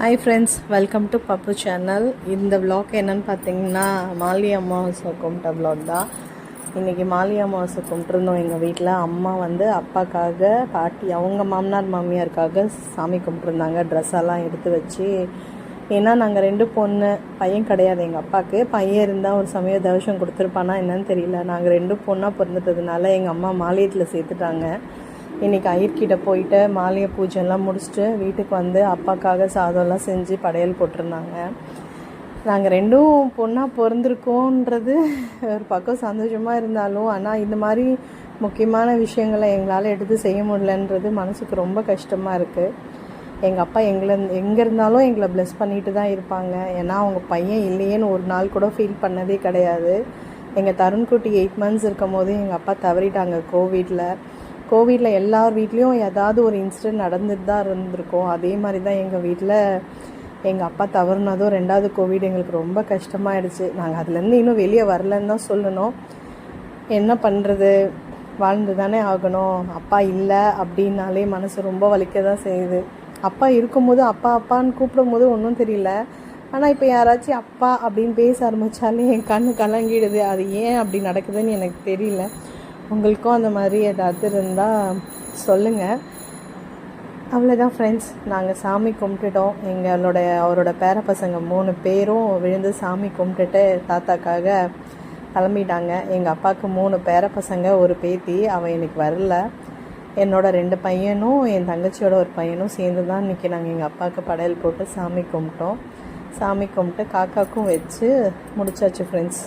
Hi friends welcome to Pappu channel இந்த vlog என்னன்னு பார்த்தீங்கன்னா மாலி அமாவாசை கும்பிட்ட விளாக் தான். இன்றைக்கி மாலி அமாவாசை கும்பிட்ருந்தோம் எங்கள் வீட்டில் அம்மா வந்து அப்பாக்காக பாட்டி அவங்க மாமனார் மாமியாருக்காக சாமி கும்பிட்ருந்தாங்க ட்ரெஸ்ஸெல்லாம் எடுத்து வச்சு. ஏன்னா நாங்கள் ரெண்டு பொண்ணு பையன் கிடையாது எங்கள் அப்பாவுக்கு பையன் இருந்தால் ஒரு சமயம் தவசம் கொடுத்துருப்பானா என்னன்னு தெரியல. நாங்கள் ரெண்டு பொண்ணாக பிறந்துட்டதுனால எங்கள் அம்மா மாலியத்தில் சேர்த்துட்டாங்க. இன்றைக்கி ஐயர்கிட்ட போயிட்டு மாலையை பூஜைலாம் முடிச்சுட்டு வீட்டுக்கு வந்து அப்பாக்காக சாதம்லாம் செஞ்சு படையல் போட்டிருந்தாங்க. நாங்கள் ரெண்டும் பொண்ணாக பிறந்திருக்கோன்றது ஒரு பக்கம் சந்தோஷமாக இருந்தாலும் ஆனால் இந்த மாதிரி முக்கியமான விஷயங்களை எங்களால் எடுத்து செய்ய முடியலன்றது மனசுக்கு ரொம்ப கஷ்டமாக இருக்குது எங்கள் அப்பா எங்களை எங்கே இருந்தாலும் எங்களை ப்ளெஸ் பண்ணிட்டு தான் இருப்பாங்க. ஏன்னா அவங்க பையன் இல்லையேன்னு ஒரு நாள் கூட ஃபீல் பண்ணதே கிடையாது. எங்கள் தருண்குட்டி எயிட் மந்த்ஸ் இருக்கும் போது எங்கள் அப்பா தவறிட்டாங்க கோவிடில். கோவிடில் எல்லார் வீட்லேயும் ஏதாவது ஒரு இன்சிடெண்ட் நடந்துட்டு தான் இருந்திருக்கும். அதே மாதிரி தான் எங்கள் வீட்டில் எங்கள் அப்பா தவறுனதும் ரெண்டாவது கோவிட் எங்களுக்கு ரொம்ப கஷ்டமாயிடுச்சு. நாங்கள் அதுலேருந்து இன்னும் வெளியே வரலன்னு தான் சொல்லணும். என்ன பண்ணுறது வாழ்ந்து தானே ஆகணும். அப்பா இல்லை அப்படின்னாலே மனசு ரொம்ப வலிக்க தான் செய்யுது. அப்பா இருக்கும்போது அப்பா அப்பான்னு கூப்பிடும் போது ஒன்றும் தெரியல. ஆனால் இப்போ யாராச்சும் அப்பா அப்படின்னு பேச ஆரம்பித்தாலே என் கண்ணு கலங்கிடுது. அது ஏன் அப்படி நடக்குதுன்னு எனக்கு தெரியல. உங்களுக்கும் அந்த மாதிரி ஏதாவது இருந்தால் சொல்லுங்கள் அவ்வளோதான் ஃப்ரெண்ட்ஸ் நாங்கள் சாமி கும்பிட்டுட்டோம். எங்களோட அவரோட பேர பசங்க மூணு பேரும் விழுந்து சாமி கும்பிட்டுட்டு தாத்தாக்காக கிளம்பிட்டாங்க. எங்கள் அப்பாவுக்கு மூணு பேர பசங்க ஒரு பேத்தி அவன் இன்னைக்கு வரல. என்னோட ரெண்டு பையனும் என் தங்கச்சியோட ஒரு பையனும் சேர்ந்து தான் இன்றைக்கி நாங்கள் எங்கள் அப்பாவுக்கு படையல் போட்டு சாமி கும்பிட்டோம். சாமி கும்பிட்டு காக்காக்கும் வச்சு முடிச்சாச்சு ஃப்ரெண்ட்ஸ்